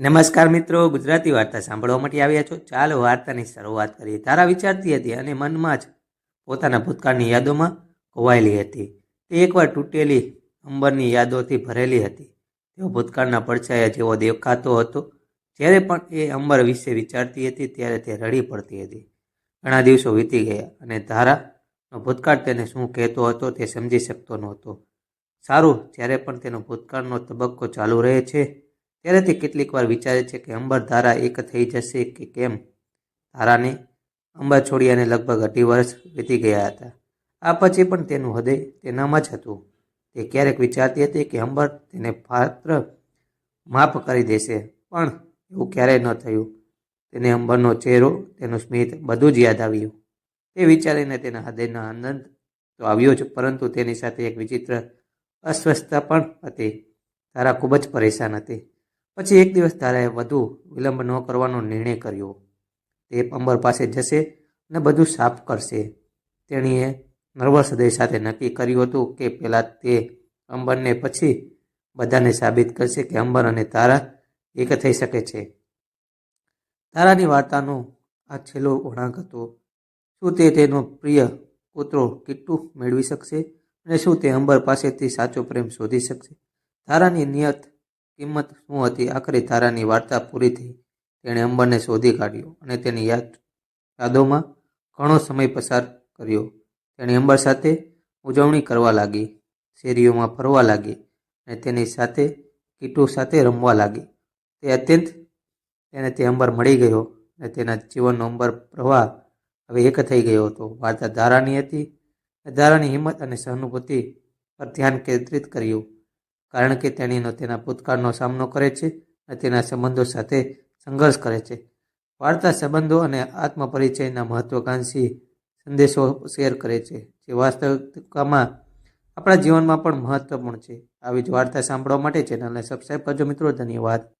નમસ્કાર મિત્રો, ગુજરાતી વાર્તા સાંભળવા માટે આવ્યા છો. ચાલો વાર્તાની શરૂઆત કરીએ. તારા વિચારતી હતી અને મનમાં જ પોતાના ભૂતકાળની યાદોમાં ખોવાયેલી હતી. તે એકવાર તૂટેલી અંબરની યાદોથી ભરેલી હતી. તેઓ ભૂતકાળના પડછાયા જેવો દેખાતો હતો. જ્યારે પણ એ અંબર વિશે વિચારતી હતી, ત્યારે તે રડી પડતી હતી. ઘણા દિવસો વીતી ગયા અને ધારાનો ભૂતકાળ તેને શું કહેતો હતો તે સમજી શકતો નહોતો. સારું, જ્યારે પણ તેનો ભૂતકાળનો તબક્કો ચાલુ રહે છે ત્યારે તે કેટલીક વાર વિચારે છે કે અંબર ધારા એક થઈ જશે કે કેમ? ધારાને અંબર છોડી અને લગભગ અઢી વર્ષ વીતી ગયા હતા. આ પછી પણ તેનું હૃદય તેનામાં જ હતું. તે ક્યારેક વિચારતી હતી કે અંબર તેને પાત્ર માફ કરી દેશે, પણ એવું ક્યારેય ન થયું. તેને અંબરનો ચહેરો, તેનું સ્મિત બધું જ યાદ આવ્યું. તે વિચારીને તેના હૃદયના આનંદ તો આવ્યો જ, પરંતુ તેની સાથે એક વિચિત્ર અસ્વસ્થતા પણ હતી. તારા ખૂબ જ પરેશાન હતી. પછી એક દિવસ તારાએ વધુ વિલંબ ન કરવાનો નિર્ણય કર્યો. તે પંબર પાસે જશે અને બધું સાફ કરશે. તેણીએ નર્વસ હૃદય સાથે નક્કી કર્યું હતું કે પહેલાં તે અંબરને પછી બધાને સાબિત કરશે કે અંબર અને તારા એક થઈ શકે છે. તારાની વાર્તાનો આ છેલ્લો વળાંક હતો. શું તે તેનો પ્રિય પુત્રો કિટ્ટુ મેળવી શકશે? અને શું તે અંબર પાસેથી સાચો પ્રેમ શોધી શકશે? તારાની નિયત કિંમત શું હતી? આખરી તારાની વાર્તા પૂરી થઈ. તેણે અંબરને શોધી કાઢ્યો અને તેની યાદ યાદોમાં ઘણો સમય પસાર કર્યો. તેણે અંબર સાથે ઉજવણી કરવા લાગી, શેરીઓમાં ફરવા લાગી અને તેની સાથે કીટુ સાથે રમવા લાગી. તે અત્યંત, તેને તે અંબર મળી ગયો અને તેના જીવનનો અંબર પ્રવાહ હવે એક થઈ ગયો હતો. વાર્તા ધારાની હતી ધારાની હિંમત અને સહાનુભૂતિ પર ધ્યાન કેન્દ્રિત કર્યું. કારણ કે તેણીનો તેના ભૂતકાળનો સામનો કરે છે અને તેના સંબંધો સાથે સંઘર્ષ કરે છે. વાર્તા સંબંધો અને આત્મપરિચયના મહત્વાકાંક્ષી સંદેશો શેર કરે છે, જે વાસ્તવિકતામાં આપણા જીવનમાં પણ મહત્વપૂર્ણ છે. આવી જ વાર્તા સાંભળવા માટે ચેનલને સબસ્ક્રાઈબ કરજો મિત્રો. ધન્યવાદ.